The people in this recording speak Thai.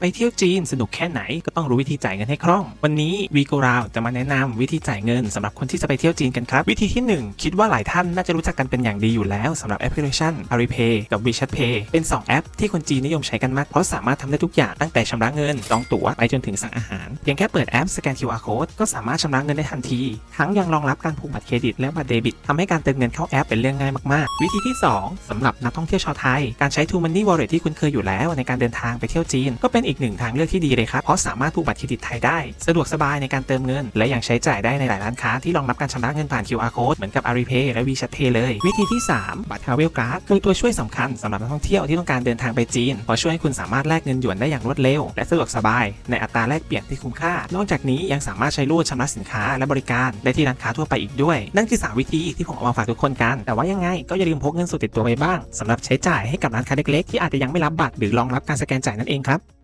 ไปเที่ยวจีนสนุกแค่ไหนก็ต้องรู้วิธีจ่ายเงินให้คล่อง วันนี้วีโกราวจะมาแนะนำวิธีจ่ายเงินสำหรับคนที่จะไปเที่ยวจีนกันครับ วิธีที่ 1 คิดว่าหลายท่านน่าจะรู้จักกันเป็นอย่างดีอยู่แล้วสำหรับแอปพลิเคชัน Alipay กับ WeChat Pay เป็น 2 แอปที่คนจีนนิยมใช้กันมาก เพราะสามารถทำได้ทุกอย่างตั้งแต่ชำระเงินจองตั๋วไปจนถึงสั่งอาหาร เพียงแค่เปิดแอปสแกน QR code ก็สามารถชำระเงินได้ทันที ทั้งยังรองรับการผูกบัตรเครดิตและบัตรเดบิตทำให้การเติมเงินเข้าแอปเป็นเรื่องง่ายมากๆ วิธีที่ 2สำหรับนักท่องเที่ยวชาวไทย การใช้ True Money Wallet ที่คุ้นเคยอยู่แล้วในการเดินทางไปเที่ยวจีนก็เป็นอีกหนึ่งทางเลือกที่ดีเลยครับ เพราะสามารถผูกบัตรเครดิตไทยได้ สะดวกสบายในการเติมเงิน และยังใช้จ่ายได้ในหลายร้านค้าที่รองรับการชำระเงินผ่าน QR code เหมือนกับ Alipay และ WeChat Pay เลย วิธีที่ 3 บัตร Travel Card คือตัวช่วยสำคัญสำหรับนักท่องเที่ยวที่ต้องการเดินทางไปจีนเพราะช่วยให้คุณสามารถแลกเงินหยวนได้อย่างรวดเร็ว และสะดวกสบาย ในอัตราแลกเปลี่ยนที่คุ้มค่า นอกจากนี้ยังสามารถใช้รูดชำระสินค้าและบริการได้ที่ร้านค้าทั่วไปอีกด้วย นั่นคือสามวิธีที่ผมเอามาฝากทุกคนกัน แต่ว่ายังไงก็อย่าลืมพกเงินสดติดตัวไว้บ้างสำหรับใช้จ่ายให้กับร้านค้าเล็กๆ ที่อาจจะยังไม่รับบัตรหรือรองรับการสแกนจ่ายนั่นเองครับ